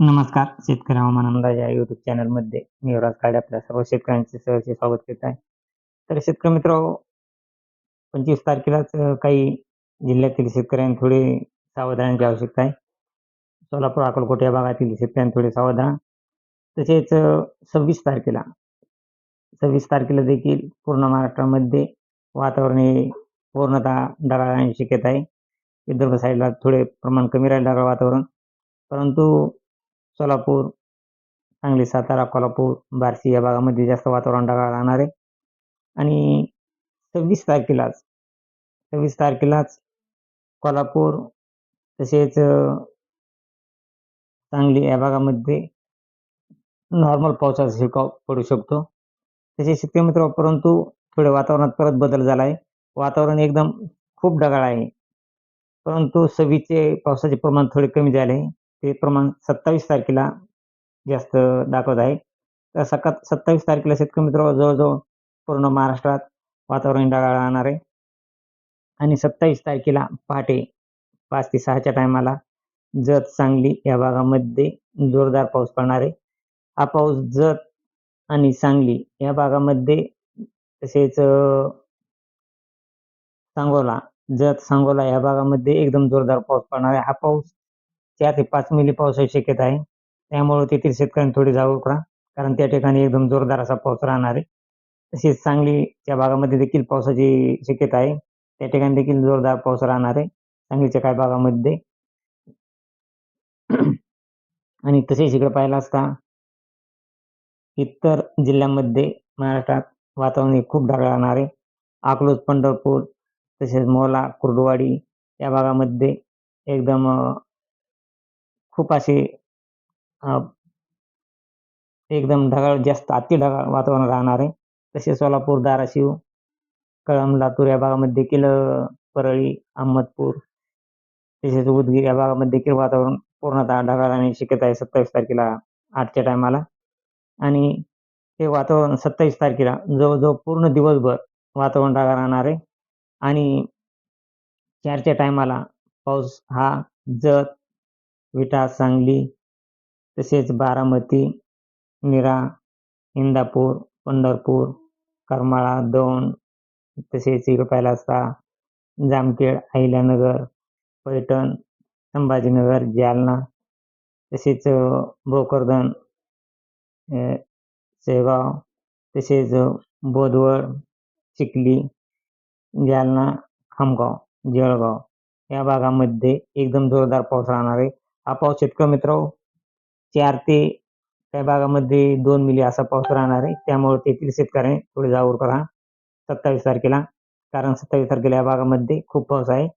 नमस्कार शेतकरी हवामान अंदाज या युट्यूब चॅनलमध्ये मी युवराज काळे आपल्या सर्व शेतकऱ्यांचे सहर्ष स्वागत करत आहे. तर शेतकरी मित्र पंचवीस तारखेलाच काही जिल्ह्यातील शेतकऱ्यांनी थोडी सावधानाची आवश्यकता आहे. सोलापूर अकोलकोट या भागातील शेतकऱ्यांनी थोडे सावधान. तसेच सव्वीस तारखेला सव्वीस तारखेला देखील पूर्ण महाराष्ट्रामध्ये वातावरण हे पूर्णतः ढगाळ शक्यता आहे. विदर्भ साईडला थोडे प्रमाण कमी राहील ढगाळ वातावरण. परंतु सोलापूर सांगली सातारा कोल्हापूर बार्शी या भागामध्ये जास्त वातावरण ढगाळ राहणार. आहे आणि सव्वीस तारखेलाच सव्वीस तारखेलाच कोल्हापूर तसेच सांगली या भागामध्ये नॉर्मल पावसाचा शिरकाव पडू शकतो. तसेच शेतकरी मित्र परंतु थोडे वातावरणात परत बदल झाला आहे वातावरण एकदम खूप ढगाळ आहे. परंतु सव्वीसचे पावसाचे प्रमाण थोडे कमी झाले. आहे ते प्रमाण सत्तावीस तारखेला जास्त दाखवत आहे. तर सका सत्तावीस तारखेला शेतकरी मित्र जवळजवळ पूर्ण महाराष्ट्रात वातावरण ढगाळ राहणार आहे. आणि सत्तावीस तारखेला पहाटे पाच ते सहाच्या टायमाला जत सांगली या भागामध्ये जोरदार पाऊस पडणार आहे. हा पाऊस जत आणि सांगली या भागामध्ये तसेच सांगोला जत सांगोला या भागामध्ये एकदम जोरदार पाऊस पडणार आहे. हा पाऊस चार ते पाच मिली पावसाची शक्यता आहे. त्यामुळे तेथील शेतकऱ्यांनी थोडी जागरूक राहा. कारण त्या ठिकाणी एकदम जोरदार असा पाऊस राहणार आहे. तसेच सांगलीच्या भागामध्ये देखील पावसाची शक्यता आहे. त्या ठिकाणी देखील जोरदार पाऊस राहणार आहे. सांगलीच्या काही भागामध्ये. आणि तसेच इकडे पाहिलं असता इतर जिल्ह्यांमध्ये महाराष्ट्रात वातावरण हे खूप ढगाळ राहणार आहे. अकलूज पंढरपूर तसेच मोला कुर्डवाडी या भागामध्ये एकदम खूप असे एकदम ढगाळ जास्त अति ढगाळ वातावरण राहणार आहे. तसेच सोलापूर धाराशिव कळंब लातूर या भागामध्ये देखील परळी अहमदपूर तसेच उदगीर या भागामध्ये देखील वातावरण पूर्णतः ढगाळ आणि शक्यता आहे सत्तावीस तारखेला आठच्या टायमाला आणि हे वातावरण सत्तावीस तारखेला जवळजवळ पूर्ण दिवसभर वातावरण ढगाळ राहणार आहे. आणि चारच्या टायमाला पाऊस हा जत विटा सांगली तसेच बारामती निरा इंदापूर पंढरपूर करमाळा दौंड तसेच इकडं पाहिलं असता जामखेड अहिल्यानगर पैठण संभाजीनगर जालना तसेच भोकरदन शेगाव तसेच बोदवड चिखली जालना खामगाव जळगाव या भागामध्ये एकदम जोरदार पाऊस राहणार आहे. हा पाऊस शेतकरी मित्र चार ते त्या भागामध्ये दोन मिली असा पाऊस राहणार आहे. त्यामुळे तेथील शेतकऱ्यांनी थोडे जागरूक राहा सत्तावीस तारखेला कारण सत्तावीस तारखेला या भागामध्ये खूप पाऊस आहे.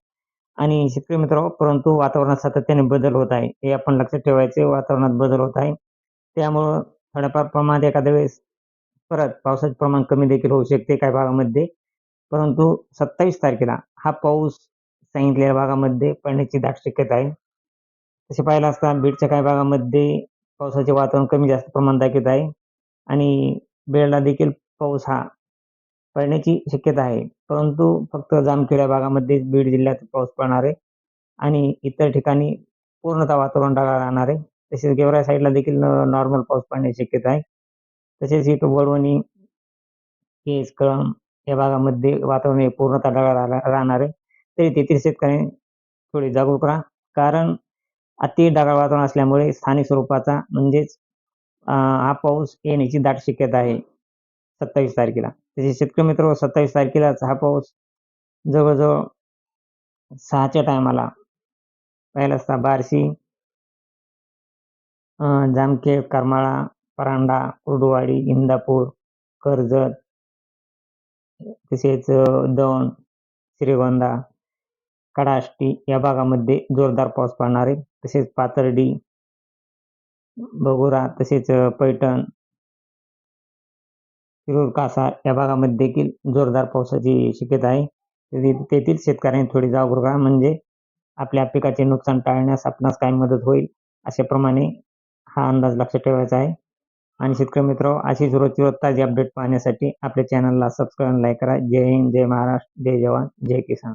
आणि शेतकरी मित्र परंतु वातावरणात सातत्याने बदल होत आहे. हे आपण लक्षात ठेवायचे वातावरणात बदल होत आहे. त्यामुळं थोड्याफार प्रमाणात एखाद्या वेळेस परत पावसाचे प्रमाण कमी देखील होऊ शकते काही भागामध्ये. परंतु सत्तावीस तारखेला हा पाऊस सांगितलेल्या भागामध्ये पडण्याची दाट शक्यता आहे. तसे पाहिलं असता बीडच्या काही भागामध्ये पावसाचे वातावरण कमी जास्त प्रमाणात दाखवत आहे. आणि बीडला देखील पाऊस हा पडण्याची शक्यता आहे. परंतु फक्त जामखेड्या भागामध्ये बीड जिल्ह्यात पाऊस पडणार आहे. आणि इतर ठिकाणी पूर्णतः वातावरण ढगाळ राहणार आहे. तसेच गेवरा साईडला देखील नॉर्मल पाऊस पडण्याची शक्यता आहे. तसेच इथं वडवणी केस कळम या भागामध्ये वातावरण हे पूर्णतः ढगाळ राहणार राहणार आहे. तरी तेथील शेतकऱ्यांनी थोडे जागरूक राहा. कारण अति ढगाळ वातावरण असल्यामुळे स्थानिक स्वरूपाचा म्हणजेच हा पाऊस येण्याची दाट शक्यता आहे सत्तावीस तारखेला. तसे शेतकरी मित्र सत्तावीस तारखेलाच हा पाऊस जवळजवळ सहाच्या टायमाला पहिला असता बार्शी अं, जामखेड करमाळा परांडा कुर्डुवाडी इंदापूर कर्जत तसेच दौंड श्रीगोंदा कडाष्टी या भागामध्ये जोरदार पाऊस पडणार आहे. तसेच पाथर्डी बगुरा तसेच पैठण शिरूर कासा या भागामध्ये देखील जोरदार पावसाची शक्यता आहे. तेथील शेतकऱ्यांनी थोडी जागरूक राहा म्हणजे आपल्या पिकाचे नुकसान टाळण्यास आपणास काय मदत होईल अशाप्रमाणे हा अंदाज लक्षात ठेवायचा आहे. आणि शेतकरी मित्र अशीच रोजची रोज ताजी अपडेट पाहण्यासाठी आपल्या चॅनलला सबस्क्राईब लाईक करा. जय हिंद जय महाराष्ट्र जय जवान जय किसान.